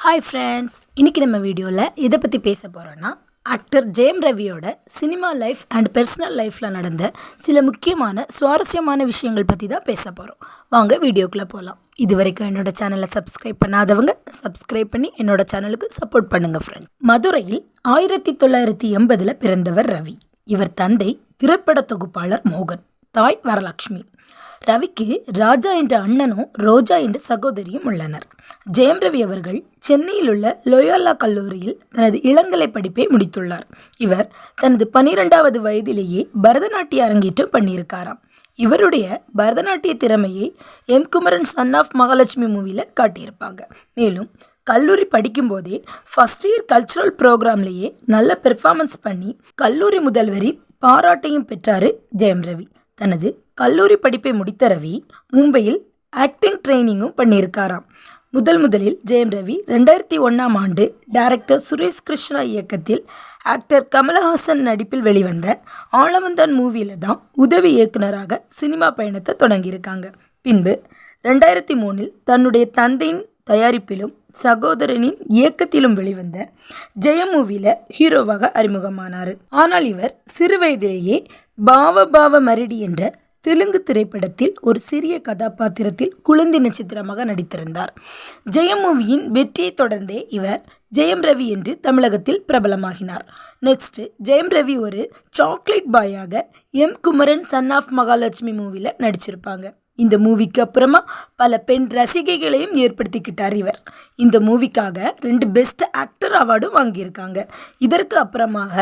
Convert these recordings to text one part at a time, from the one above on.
Hi friends இன்றைக்கி நம்ம வீடியோவில் எதை பற்றி பேச போகிறோன்னா ஆக்டர் ஜெயம் ரவியோட சினிமா லைஃப் அண்ட் பர்சனல் லைஃப்பில் நடந்த சில முக்கியமான சுவாரஸ்யமான விஷயங்கள் பற்றி தான் பேச போகிறோம் வாங்க வீடியோக்குள்ளே போகலாம் இது வரைக்கும் என்னோட சேனலை சப்ஸ்கிரைப் பண்ணாதவங்க சப்ஸ்கிரைப் பண்ணி என்னோட சேனலுக்கு சப்போர்ட் பண்ணுங்கள் ஃப்ரெண்ட்ஸ் மதுரையில் ஆயிரத்தி தொள்ளாயிரத்தி எண்பதில் பிறந்தவர் ரவி. இவர் தந்தை திரைப்பட தொகுப்பாளர் மோகன் தாய் வரலட்சுமி. ரவிக்கு ராஜா என்ற அண்ணனும் ரோஜா என்ற சகோதரியும் உள்ளனர். ஜெயம் ரவி அவர்கள் சென்னையில் உள்ள லோயோலா கல்லூரியில் தனது இளங்கலை படிப்பை முடித்துள்ளார். இவர் தனது பனிரெண்டாவது வயதிலேயே பரதநாட்டிய அரங்கேற்றம் பண்ணியிருக்காராம். இவருடைய பரதநாட்டிய திறமையை M. Kumaran son of Mahalakshmi மூவியில் காட்டியிருப்பாங்க. மேலும் கல்லூரி படிக்கும்போதே ஃபஸ்ட் இயர் கல்ச்சுரல் ப்ரோக்ராம்லேயே நல்ல பெர்ஃபார்மன்ஸ் பண்ணி கல்லூரி முதல்வரி பாராட்டையும் பெற்றார் ஜெயம் ரவி. தனது கல்லூரி படிப்பை முடித்த ரவி மும்பையில் ஆக்டிங் ட்ரைனிங்கும் பண்ணியிருக்காராம். முதல் முதலில் ஜெயம் ரவி ரெண்டாயிரத்தி ஒன்றாம் ஆண்டு டைரக்டர் சுரேஷ் கிருஷ்ணா இயக்கத்தில் ஆக்டர் கமலஹாசன் நடிப்பில் வெளிவந்த ஆளவந்தன் மூவியில் தான் உதவி இயக்குனராக சினிமா பயணத்தை தொடங்கியிருக்காங்க. பின்பு ரெண்டாயிரத்தி மூணில் தன்னுடைய தந்தையின் தயாரிப்பிலும் சகோதரனின் இயக்கத்திலும் வெளிவந்த ஜெயம் மூவியில் ஹீரோவாக அறிமுகமானார். ஆனால் இவர் சிறுவயதிலேயே பாவ பாவ மரிடி என்ற தெலுங்கு திரைப்படத்தில் ஒரு சிறிய கதாபாத்திரத்தில் குழந்தை நட்சத்திரமாக நடித்திருந்தார். ஜெயம் மூவியின் வெற்றியை தொடர்ந்தே இவர் ஜெயம் ரவி என்று தமிழகத்தில் பிரபலமாகினார். நெக்ஸ்ட் ஜெயம் ரவி ஒரு chocolate பாயாக M Kumaran son of Mahalakshmi மூவியில் நடிச்சிருப்பாங்க. இந்த மூவிக்கு அப்புறமா பல பெண் ரசிகைகளையும் ஏற்படுத்திக்கிட்டார் இவர். இந்த மூவிக்காக ரெண்டு பெஸ்ட் ஆக்டர் அவார்டும் வாங்கியிருக்காங்க. இதற்கு அப்புறமாக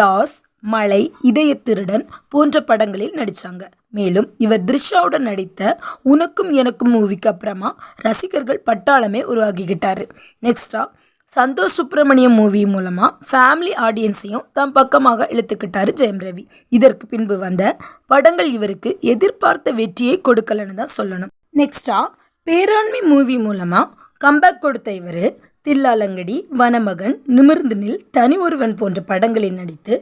தாஸ் மலை இதய திருடன் போன்ற படங்களில் நடித்தாங்க மேலும் இவர் த்ரிஷாவுடன் நடித்த உனக்கும் எனக்கும் மூவிக்கு அப்புறமா ரசிகர்கள் பட்டாளமே உருவாகிக்கிட்டார். நெக்ஸ்டா சந்தோஷ் சுப்பிரமணியம் மூவி மூலமாக ஃபேமிலி ஆடியன்ஸையும் தம் பக்கமாக இழுத்துக்கிட்டார் ஜெயம் ரவி. இதற்கு பின்பு வந்த படங்கள் இவருக்கு எதிர்பார்த்த வெற்றியை கொடுக்கலன்னு தான் சொல்லணும். நெக்ஸ்டாக பேராண்மை மூவி மூலமாக கம்பேக் கொடுத்த இவர் தில்லாலங்கடி வனமகன் நிமிர்ந்து நில் தனி ஒருவன் போன்ற படங்களில் நடித்து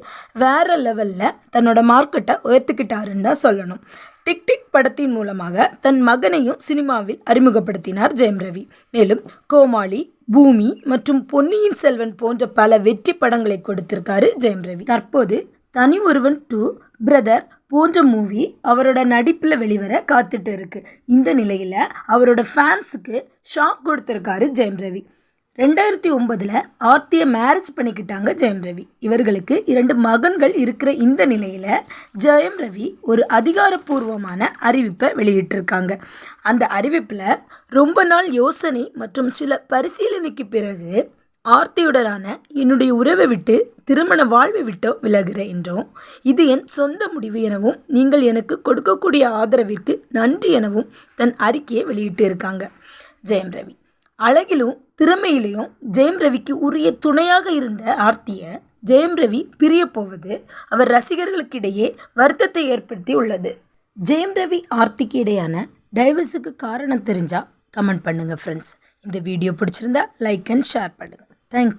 வேற லெவலில் தன்னோட மார்க்கெட்டை உயர்த்துக்கிட்டாருன்னு தான் சொல்லணும். டிக் டிக் படத்தின் மூலமாக தன் மகனையும் சினிமாவில் அறிமுகப்படுத்தினார் ஜெயம் ரவி. மேலும் கோமாளி பூமி மற்றும் பொன்னியின் செல்வன் போன்ற பல வெற்றி படங்களை கொடுத்திருக்காரு ஜெயம் ரவி. தற்போது தனி ஒருவன் டூ பிரதர் போன்ற மூவி அவரோட நடிப்பில் வெளிவர காத்துட்டு இருக்கு. இந்த நிலையில் அவரோட ஃபேன்ஸுக்கு ஷாக் கொடுத்துருக்காரு ஜெயம் ரவி. ரெண்டாயிரத்தி ஒன்பதில் ஆர்த்தியை மேரேஜ் பண்ணிக்கிட்டாங்க ஜெயம் ரவி. இவர்களுக்கு இரண்டு மகன்கள் இருக்கிற இந்த நிலையில் ஜெயம் ரவி ஒரு அதிகாரப்பூர்வமான அறிவிப்பை வெளியிட்டிருக்காங்க. அந்த அறிவிப்பில் ரொம்ப நாள் யோசனை மற்றும் சில பரிசீலனைக்கு பிறகு ஆர்த்தியுடனான என்னுடைய உறவை விட்டு திருமண வாழ்வை விட்டோ விலகிறேன் என்றும் இது என் சொந்த முடிவு எனவும் நீங்கள் எனக்கு கொடுக்கக்கூடிய ஆதரவிற்கு நன்றி எனவும் தன் அறிக்கையை வெளியிட்டு இருக்காங்க ஜெயம் ரவி. அழகிலும் திறமையிலையும் ஜெயம் ரவிக்கு உரிய துணையாக இருந்த ஆர்த்தியை ஜெயம் ரவி பிரியப்போவது அவர் ரசிகர்களுக்கிடையே வருத்தத்தை ஏற்படுத்தி உள்ளது ஜெயம் ரவி ஆர்த்திக்கு இடையான டைவர்ஸுக்கு காரணம் தெரிஞ்சால் கமெண்ட் பண்ணுங்கள் ஃப்ரெண்ட்ஸ் இந்த வீடியோ பிடிச்சிருந்தா லைக் அண்ட் ஷேர் பண்ணுங்கள் தேங்க்யூ